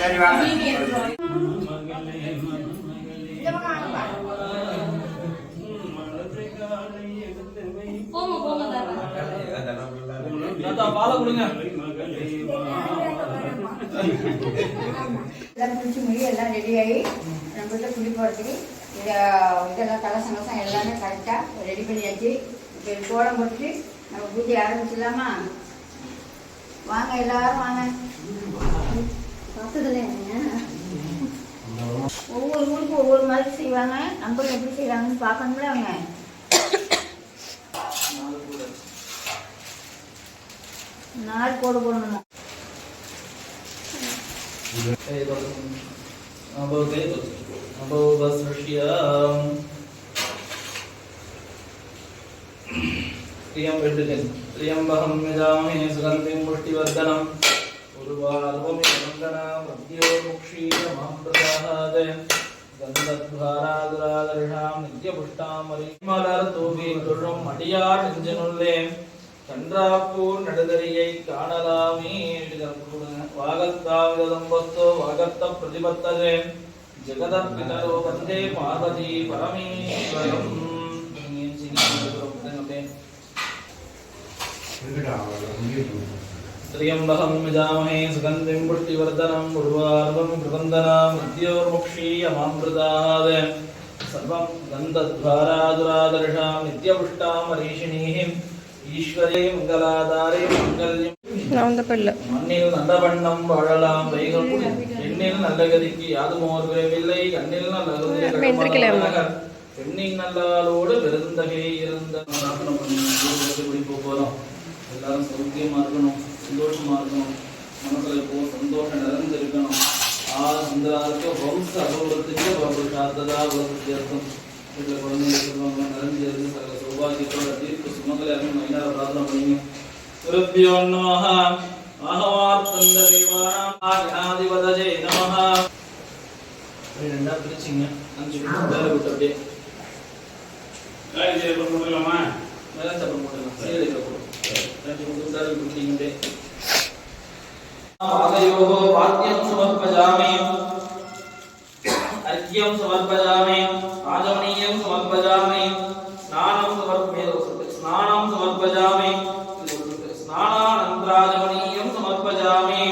சரி வாங்க கொடுங்க எல்லாம் குளிச்சு முடி எல்லாம் ரெடியாகி குடி போகிறதுக்கு இதை இதெல்லாம் தலை எல்லாமே கரெக்டாக ரெடி பண்ணியாச்சு இப்போ கோலம் போட்டு நம்ம பூஜை ஆரம்பிச்சிடலாமா வாங்க எல்லாரும் வாங்க பார்த்ததில்ல ஒவ்வொரு ஊருக்கும் ஒவ்வொரு மாதிரி செய்வாங்க நம்மளும் எப்படி செய்கிறாங்கன்னு பார்க்கணும்ல அவங்க நாலு கோடு போடணும் प्रियं विद्युतिं त्र्यम्बकं यजामहे सुगन्धिं पुष्टिवर्धनम् கன்றாப்பூர் நடுதறியை காணலாமே வாகத்தாவிதம்பஸ்தோ வாகத்த பிரதிபத்ததே. ஜெகதப்பிதரோ வந்தே பார்வதி பரமேஸ்வரம். அப்படியே त्र्यम्बकं यजामहे सुगन्धिं पुष्टिवर्धनम् उर्वारुकं कृवन्दनां मृत्योर्मुक्षीयमामृताद सर्वं गन्धद्वारादुरादर्शां नित्यपुष्टामरीषिणीः ஈஸ்வரே மங்களாதாரே மங்கல்யம் மண்ணில் நல்ல வண்ணம் வாழலாம் வைகம் பெண்ணில் நல்ல கதிக்கு யாதும் ஓர் குறைவில்லை கண்ணில் நல்ல கதிர் பெண்ணின் நல்லாளோடு பெருந்தகை இருந்த குடிப்போ போறோம் எல்லாரும் சௌக்கியமா இருக்கணும் சந்தோஷமா இருக்கணும் மனசுல இப்போ சந்தோஷம் நிறைந்திருக்கணும். ஆ சுந்தராருக்கு வம்ச அகோபத்துக்கு ஒரு சார்ந்ததா ஒரு வித்தியாசம் வீட்டில் குழந்தைங்க சொல்லுவாங்க நிறைஞ்சிருந்து சகல சௌபாகியத்தோட தீர்ப்பு சுமங்கலை மைனார பிரார்த்தனை பண்ணிங்க. அப்படி ரெண்டா பிரிச்சிங்க. அஞ்சு நிமிஷம் வேலை விட்டு அப்படியே. போடும் ரெண்டு மூணு வேலை ஆதயோகோ வாத்தியம் சமர்ப்பஜாமி अर्घ्यं समर्पयामि आचमनीयं समर्पयामि स्नानं समर्पये स्नानं समर्पयामि स्नानानन्तराचमनीयं समर्पयामि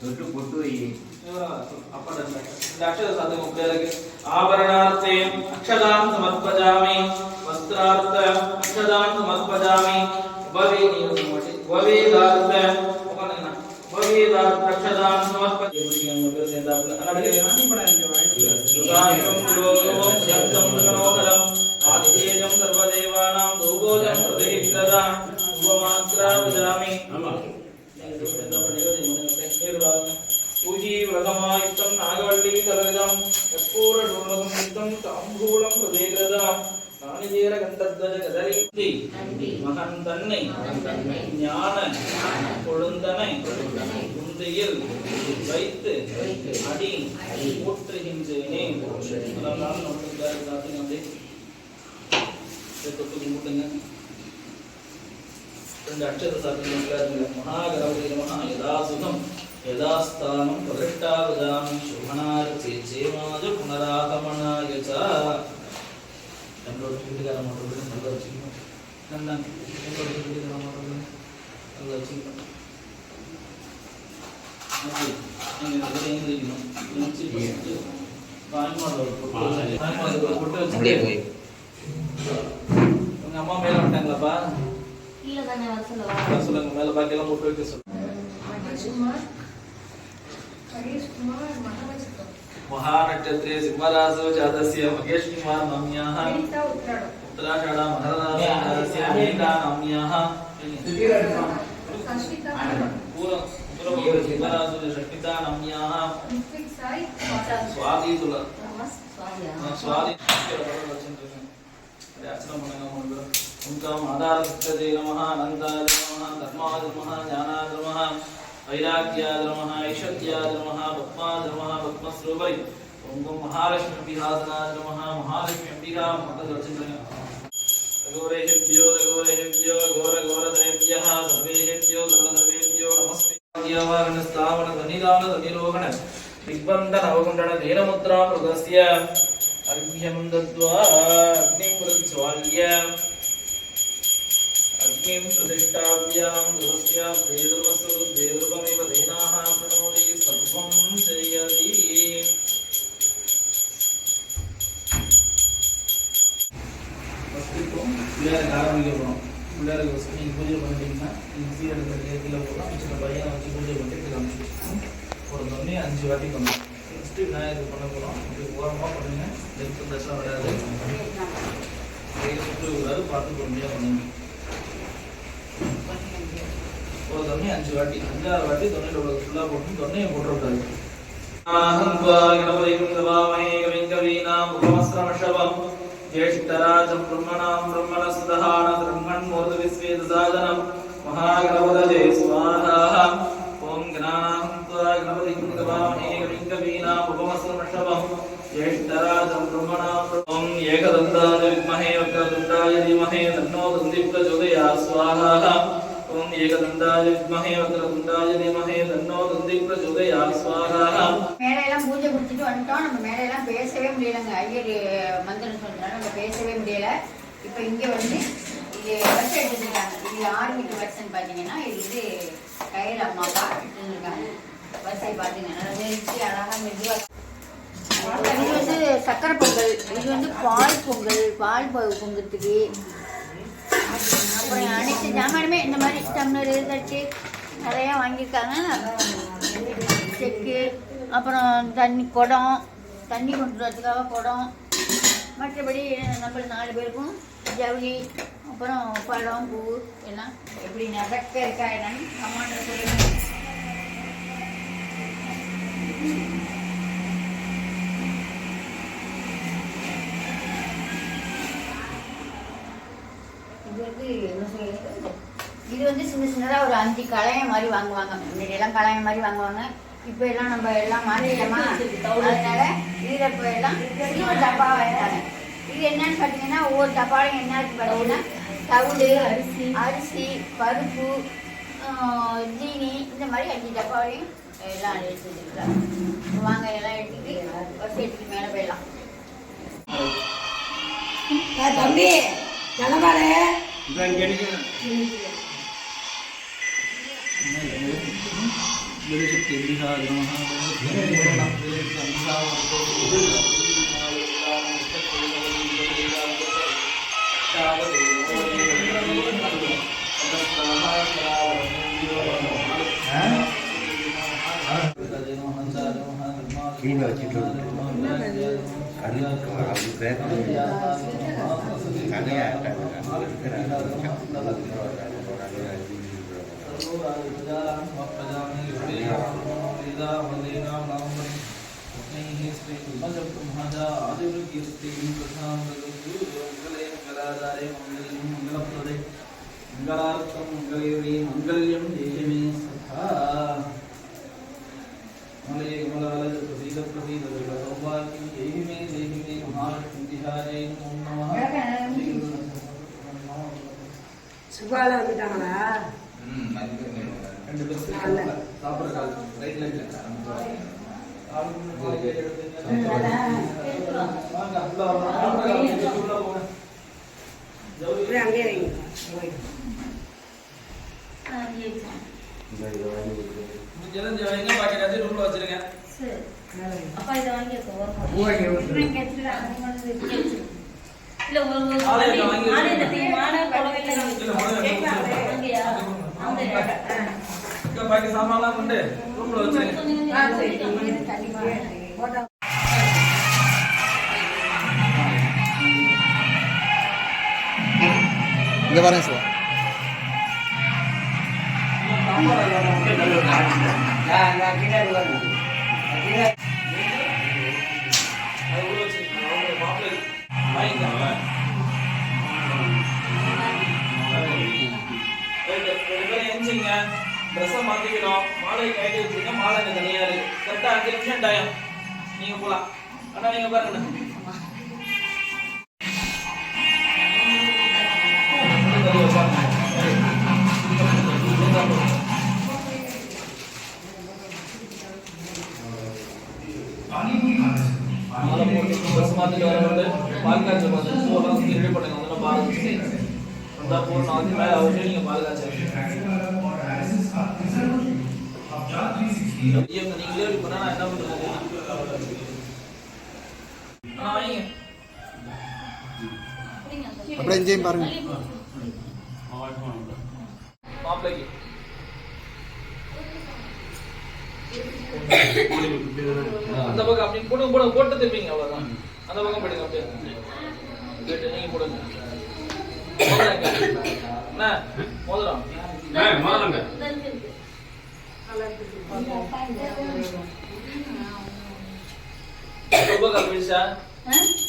தொட்டு பொட்டு வை आभरणार्थे अक्षदान् समर्पयामि वस्त्रार्थ अक्षदान् समर्पयामि उपवेदार्थ उपवेदार्थ अक्षदान् आदितेजं सर्वदेवानां दूपोजं ఆశ్చేయం సర్వదేవానాం దౌగోజం హృదయిక్షదా ఉపమాత్రా వదామి పూజీవ్రతమాయుక్తం నాగవల్లీ సర్విదం కర్పూరడూర్మసంయుక్తం తాంబూలం హృదయగ్రదా నానిజీర గంధధ్వజ மகன் தன்னை ஞான கொழுந்தனை குந்தையில் வைத்து அடி போற்றுகின்றேனே அதெல்லாம் நம்ம அப்படியே தொட்டு கும்பிட்டுங்க. ரெண்டு அக்ஷர சாத்தியம் மகாகரவதி யதா சுகம் பிரதிஷ்டாவதாமி சேமாஜ புனராகமனாய நம்மளோட மாட்டோம் நல்லா வச்சுக்கணும் நல்லாங்க நல்லா வச்சுக்கலாம் அம்மா மேல வந்துட்டாங்களாப்பா? சொல்லுங்க. மேல பாக்கி எல்லாம் போட்டு வைக்க சொல்லுங்க. சிம்மராசோ ஜாதசிய மகேஷ் குமார் कदाशाला महरदासस्य नीतानाम्याः षट्पितानाम्याः महालक्ष्मी अम्बिकाय महालक्ष्मी अम्बिका मकदर्चन घोरेभ्यो घोरेभ्यो घोर घोरधरेभ्यः सर्वेभ्यो सर्वधर्मेभ्यो नमस्ते यावाहन स्थावन धनिदान धनिरोहण दिग्बन्धन अवगुण्डन धीरमुद्रा मृगस्य अर्घ्यं दत्त्वा अग्निं प्रज्वाल्य अग्निं प्रतिष्ठाभ्यां गृहस्य देदुर्वस्तु देदुर्वमिव दीनाः प्रणोदि सर्वं जयति பிள்ளையாருக்கு ஆரம்பிக்க போகிறோம் பிள்ளையாருக்கு ஃபஸ்ட்டு நீங்கள் பூஜை பண்ணிட்டீங்கன்னா நீங்கள் எடுக்கிற கேட்கல போகலாம் சின்ன பையனை வச்சு பூஜை பண்ணிட்டு காமிச்சிருக்கோம் ஒரு தண்ணி அஞ்சு வாட்டி பண்ணுவோம். ஃபஸ்ட்டு விநாயகருக்கு பண்ண போகிறோம் இப்படி ஓரமாக பண்ணுங்க. நெருப்பு தசை வராது. சுற்று விடாது பார்த்து பொறுமையாக பண்ணுங்க. ஒரு தொண்ணி அஞ்சு வாட்டி. அஞ்சாறு வாட்டி தொண்ணியில் உள்ள ஃபுல்லாக போட்டு தொண்ணியை போட்டுவிட்டாரு ज्येष्ठराजं ब्रह्मणां ब्रह्मणसुधान ब्रह्मण्मोदविश्वेदसादनं महागणपदये स्वाहा ॐ ज्ञानां त्वा गणपतिं गवामहे गणिङ्गवीनामुपमसमृषभं ज्येष्ठराजं ब्रह्मणां ॐ एकदन्ताय विद्महे वक्रदुण्डाय धीमहे तन्नो दन्दिप्रचोदया स्वाहा ॐ एकदन्ताय विद्महे वक्रदुण्डाय धीमहे तन्नो दन्दिप्रचोदया स्वाहा முடிச்சுட்டு வந்துட்டோம். நம்ம மேடையெல்லாம் பேசவே முடியலைங்க. ஐயர் மந்திரம் சொல்றதுனால நம்ம பேசவே முடியல. இப்போ இங்கே வந்து இது பஸ் எடுத்துருக்காங்க. இது ஆறு வீட்டு பஸ்ன்னு பார்த்தீங்கன்னா இது வந்து கையில் அம்மாவா எடுத்துருக்காங்க. பஸ்ஸை பார்த்தீங்கன்னா அழகாக மெதுவாக இது வந்து சக்கரை பொங்கல். இது வந்து பால் பொங்கல். பால் பொ- பொங்கத்துக்கு அப்புறம் அனைத்து ஜாமானுமே இந்த மாதிரி டம்ளர் தட்டு நிறையா வாங்கியிருக்காங்க. செக்கு அப்புறம் தண்ணி குடம் தண்ணி கொண்டு வரதுக்காக குடம். மற்றபடி நம்ம நாலு பேருக்கும் ஜவுளி அப்புறம் பழம் பூ எல்லாம் எப்படி நடக்க இருக்கா என்னன்னு அம்மாட்ட சொல்லுங்க. இது வந்து என்ன இது வந்து சின்ன சின்னதாக ஒரு அஞ்சு களையம் மாதிரி வாங்குவாங்க. முன்னாடி எல்லாம் மாதிரி வாங்குவாங்க. இப்போ எல்லாம் நம்ம எல்லாம் மாறிடலாமா அதனால இதில் இப்போ எல்லாம் சில்வர் டப்பா வாங்கிட்டாங்க இது என்னன்னு பார்த்தீங்கன்னா ஒவ்வொரு டப்பாலையும் என்ன இருக்கு பார்த்தீங்கன்னா தவிடு அரிசி. அரிசி பருப்பு ஜீனி இந்த மாதிரி அஞ்சு டப்பாவையும் எல்லாம் எடுத்து வச்சுருக்காங்க. வாங்க எல்லாம் எடுத்துட்டு பஸ் எடுத்துட்டு மேலே போயிடலாம். தம்பி கிளம்பாரு இப்போ இங்கே எடுக்கணும் கீழே வச்சுட்டு கண்ணுக்கு அது பேர் மங்களார்த்தம் மங்களே மங்கல்யம் தேசமே சதா மலையே கமலால பிரசீத பிரசீத சௌபாகியம் தேவி மே தேவி மே மகாலட்சுமி திஹாரே ஓம் நமः சுபால வந்துட்டாங்களா ரெண்டு பேரும் சாப்பிட்ற கால் ரூம்ல வச்சிருங்க அப்பா இதை வாங்கி. இல்ல. ஒரு வாங்கி பாக்கி சாமான்லாம் கொண்டு ரூம்ல வச்சிருங்க இங்கே பாருங்க சார் ட்ரெஸ்ஸை மாற்றிக்கணும் மாலை கைட்டு வச்சுருக்கீங்க மாலை அங்கே தனியாக இருக்குது கரெக்டாக அஞ்சு நிமிஷம் டைம் நீங்கள் போகலாம் ஆனால் நீங்கள் பாருங்கண்ணா மாலை போட்டு ட்ரெஸ் நீங்களே இப்படி பண்ணா என்ன அப்படியே பாருங்க. அந்த பக்கம் அப்படி போட்டு போட போட்டு திருப்பிங்க அவ்வளவுதான். அந்த பக்கம் போயிடுங்க அப்படியே. போயிட்டு நீங்க போடுங்க. மோதிரம்? மோதிரம்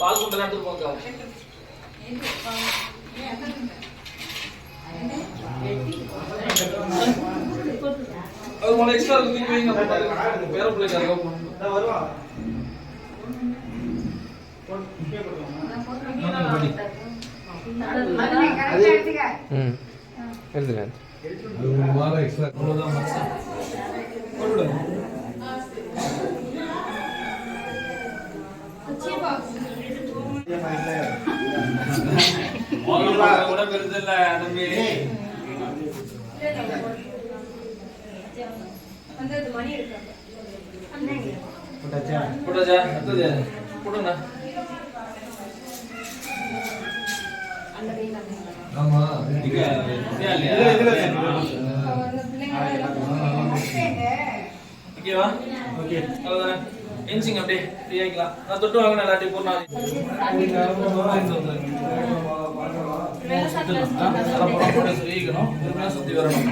பால் கொண்டு எடுத்து போங்க அது உங்களை எக்ஸ்ட்ரா தூக்கி வைங்க அப்ப பாருங்க. பேர பிள்ளைக்கு அதுக்கு வருவா ஆ எடுத்துக்க. ம் எடுத்துக்கேன் அவ்வளவுதான் மச்சான். போட்டுவிடுங்க. கூட பெருசு இல்ல ஓகேவா? அவ்வளவுதானே? எந்திரிங்க அப்படியே. ஃப்ரீ ஆயிக்கலாம். நான் தொட்டு வாங்கினேன் எல்லாத்தையும். பூர்ணா சுத்தி வரணும்.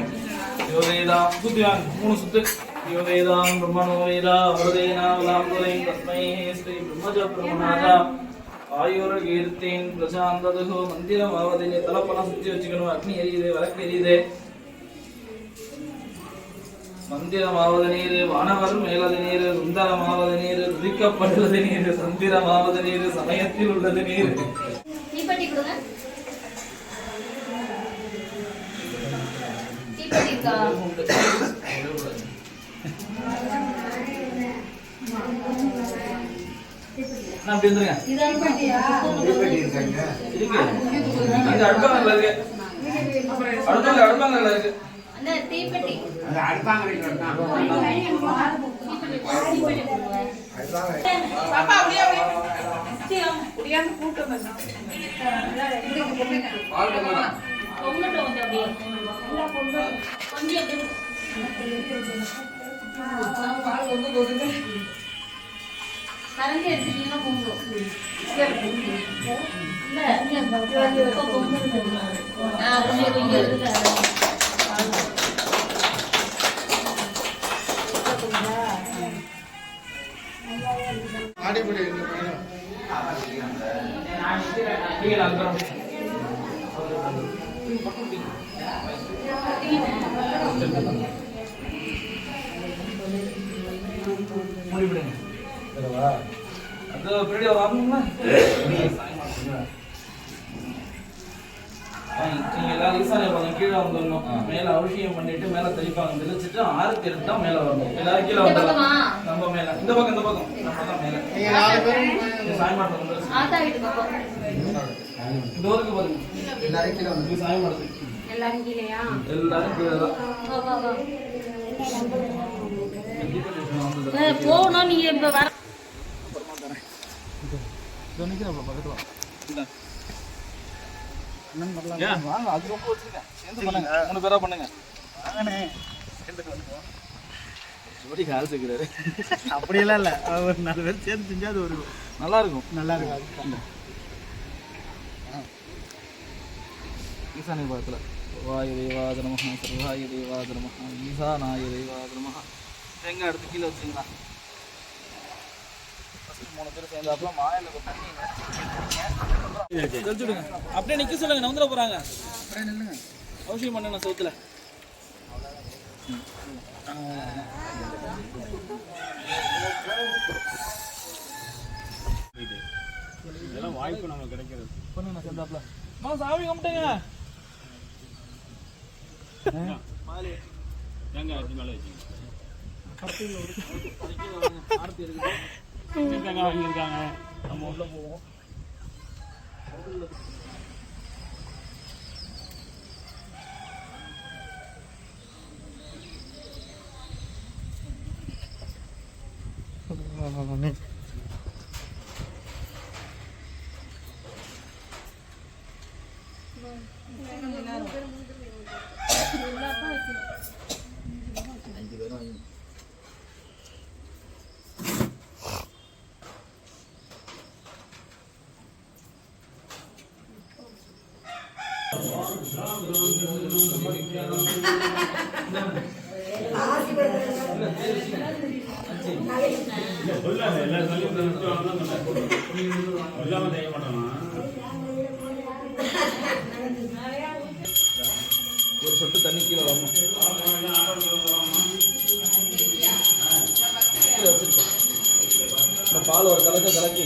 யோவேதா சுத்தி வாங்க. மூணு சுத்து. யோவேதாம் பிரம்மணோ வேதா அவதேனா வலாம்புரைம் தஸ்மை ஸ்ரீ பிரம்மஜ பிரம்மநாதா ஆயுர கீர்த்தின் பிரசாந்ததுகோ மந்திரம் ஆவதிலே தலப்பெல்லாம் சுத்தி வச்சுக்கணும். அக்னி எரியுது விளக்கு எரியுது. மந்திரமாவது நீர் வானவர் மேலது நீர் சுந்தரமாவது நீர் துதிக்கப்படுவது நீர் சந்திரமாவது நீர் சமயத்தில் உள்ளது நீர். அப்படி இதான் இருக்கு. அடுப்பாங்கல்ல இருக்கு. அடுப்பாங்க அடுப்பாங்கல்ல இருக்கு. கரண்டி எடுத்துட்டீங்கன்னா பொங்கும். இல்ல, இப்ப பொங்குது. ஆ, கொஞ்சம் கொஞ்சம் இருக்கு. ஆடிப்படி நீங்க பேரும் முடிவிடுங்க அது பின்னாடி நீங்க மேல அபிஷேகம் பண்ணிட்டு மேல தெளிப்பாங்க. தெளிச்சிட்டு ஆறு பேருக்கு தான் மேல வரணும். எல்லாரும் கீழே? வந்துடலாம் நம்ம மேல. இந்த பக்கம் இந்த பக்கம். நம்ம தான் மேல. டோருக்கு பாருங்க. எல்லாரும் கீழே வந்து சாயமாட்டத்துக்கு எல்லாரும் கீழேயா? எல்லாரும் கீழே தான். போகணும் நீங்க இப்ப வர. வாங்க அது ரொம்ப வச்சிருக்கேன். சேர்ந்து பண்ணுங்க. மூணு பேரா பண்ணுங்க. ஜோடி கால் சேர்க்கிறாரு. அப்படியெல்லாம் இல்ல. ஒரு நாலு பேர் சேர்ந்து செஞ்சா அது ஒரு நல்லா இருக்கும். நல்லா இருக்கும் ஈசானிய பாகத்தில். வாயு தேவாத நமஹ சர்வாயு தேவாத நமஹ ஈசானாய தேவாத நமஹ. தேங்காய் எடுத்து கீழே வச்சுங்களா மூணு பேர் சேர்ந்தாப்புல அப்படியே நிக்க சொல்லுங்க. நவுந்துட போறாங்க. அவசியம் பண்ணுங்க சவுத்துல. இதெல்லாம் வாய்ப்பு நமக்கு கிடைக்கிறது. பண்ணுங்க சேர்ந்தாப்புல. மா சாமி கும்பிட்டுங்க. மேலே வச்சுங்க ஆரத்தி இருக்கு தேங்காய் வாங்கியிருக்காங்க நம்ம உள்ள போவோம் சொல்லாத ஒரு சொட்டு தண்ணி கீழே வரணும். பால் ஒரு கலக்க கலக்கி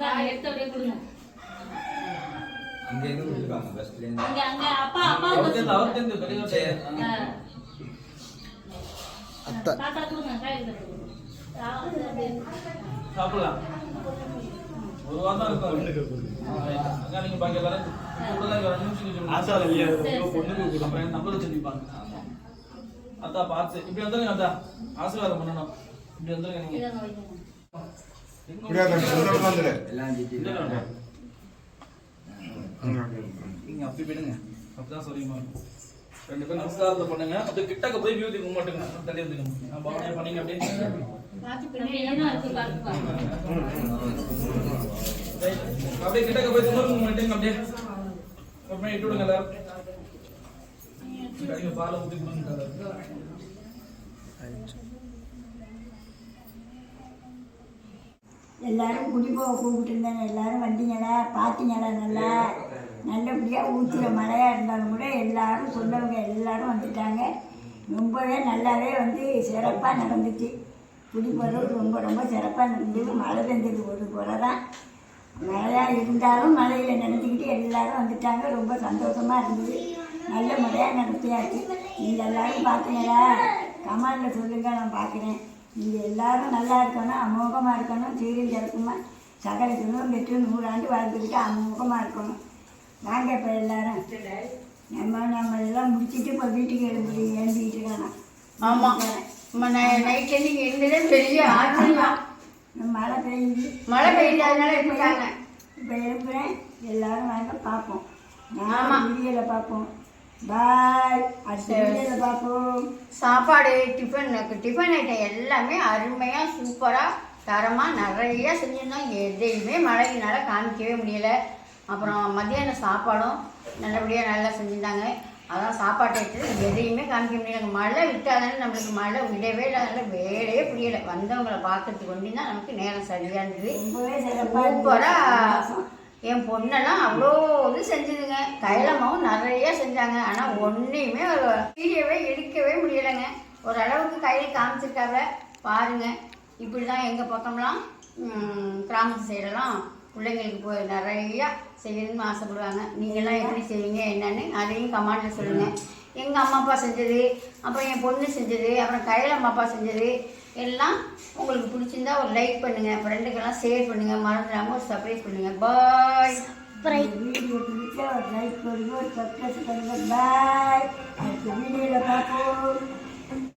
கையில் கொடுங்க. சாப்பிடலாம். ஒரு வாரம் இருக்கும். பாக்க வரேன் இப்பதான் இங்க ரெண்டு நிமிஷம் கழிச்சு ஆசாரம் இல்லையா பொண்ணுக்கு அப்புறம் நம்பர் வச்சிருப்பாங்க அத்தா பார்த்து இப்படி வந்துருங்க அத்தா ஆசீர்வாதம் பண்ணணும் இப்படி வந்துருங்க நீங்க நீங்க அப்படி போயிடுங்க அப்படிதான் சொல்லியுமா ரெண்டு பேரும் நமஸ்காரத்தை பண்ணுங்க அது கிட்டக்க போய் வியூதி கும்பிட்டுங்க தள்ளி வந்துக்கணும் நான் பண்ணீங்க அப்படியே அப்படியே கிட்டக்க போய் அப்படியே. இட்டு விடுங்க எல்லாரும். பாலை கொடுங்க எல்லாரும். குடி போக கூப்பிட்டுருந்தாங்க எல்லாரும் வந்தீங்களா? பார்த்தீங்களா நல்லா? நல்லபடியாக ஊற்றுற மழையாக இருந்தாலும் கூட எல்லாரும் சொன்னவங்க எல்லாரும் வந்துட்டாங்க. ரொம்பவே நல்லாவே வந்து சிறப்பாக நடந்துச்சு. குடி போகிறது ரொம்ப ரொம்ப சிறப்பாக நடந்தது மழை பெஞ்சது ஒரு குறை தான் மழையாக இருந்தாலும் மழையில் நினைஞ்சிக்கிட்டு எல்லாரும் வந்துட்டாங்க. ரொம்ப சந்தோஷமாக இருந்தது. நல்ல முறையாக நடத்தியாச்சு. நீங்கள் எல்லாரும் பார்த்தீங்களா கமாண்டில் சொல்லுங்கள் நான் பார்க்குறேன் நீங்கள் எல்லாரும் நல்லா இருக்கணும் அமோகமாக இருக்கணும் சீரும் சிறப்புமா சகல பெற்று நூறாண்டு வாழ்ந்துக்கிட்டு அமோகமாக இருக்கணும். வாங்க இப்போ எல்லாரும். நம்ம நம்ம எல்லாம் முடிச்சிட்டு இப்போ வீட்டுக்கு எழுப்பி எழுந்திட்டு இருக்கலாம் ஆமாம் நம்ம நைட்ல நீங்க இருந்ததே பெரிய ஆச்சரியம் மழை பெய்யுது. மழை பெய்யாதனால இருக்காங்க இப்போ எழுப்புறேன். எல்லாரும் வாங்க பார்ப்போம். ஆமா. நாம வீடியோவில் பார்ப்போம். பாய். அடுத்த பார்ப்போம். சாப்பாடு டிஃபன் டிஃபன் ஐட்டம் எல்லாமே அருமையாக சூப்பராக தரமாக நிறைய செஞ்சிருந்தோம். எதையுமே மழையினால காமிக்கவே முடியல. அப்புறம் மத்தியான சாப்பாடும் நல்லபடியாக நல்லா செஞ்சுருந்தாங்க. அதான் சாப்பாட்டு ஐட்டத்தில் எதையுமே காமிக்க முடியல. மழை விட்டாதானே நம்மளுக்கு மழை விடவே இல்லை. அதனால வேலையே புரியலை. வந்தவங்களை பார்க்கறதுக்கு ஒண்டி தான் நமக்கு நேரம் சரியாக இருந்தது. சூப்பராக என் பொண்ணெல்லாம் அவ்வளோ இது செஞ்சுதுங்க. கைலமாவும் நிறைய செஞ்சாங்க. ஆனால் ஒன்றையுமே ஒரு வீடியோவே எடுக்கவே முடியலைங்க. ஓரளவுக்கு கையில் காமிச்சிருக்காங்க. பாருங்க. இப்படி தான் எங்கள் பக்கம்லாம் கிராமத்து சைடெல்லாம் பிள்ளைங்களுக்கு போய் நிறையா செய்யணும்னு ஆசைப்படுவாங்க. நீங்கள்லாம் எப்படி செய்வீங்க என்னன்னு அதையும் கமெண்ட்டில் சொல்லுங்கள் எங்கள் அம்மா அப்பா செஞ்சது அப்புறம் என் பொண்ணு செஞ்சது அப்புறம் கையில் அம்மா அப்பா செஞ்சது எல்லாம் உங்களுக்கு பிடிச்சிருந்தா ஒரு லைக் பண்ணுங்கள் ஃப்ரெண்டுக்கெல்லாம் ஷேர் பண்ணுங்கள் மறந்துடாமல் ஒரு சர்ப்ரைஸ் பண்ணுங்கள் பாய் வீடியோ பிடிச்சா ஒரு லைக் பண்ணுங்க ஒரு சப்ஸ்கிரைப் பண்ணுங்க. பாய் அடுத்த வீடியோவில் பார்ப்போம்.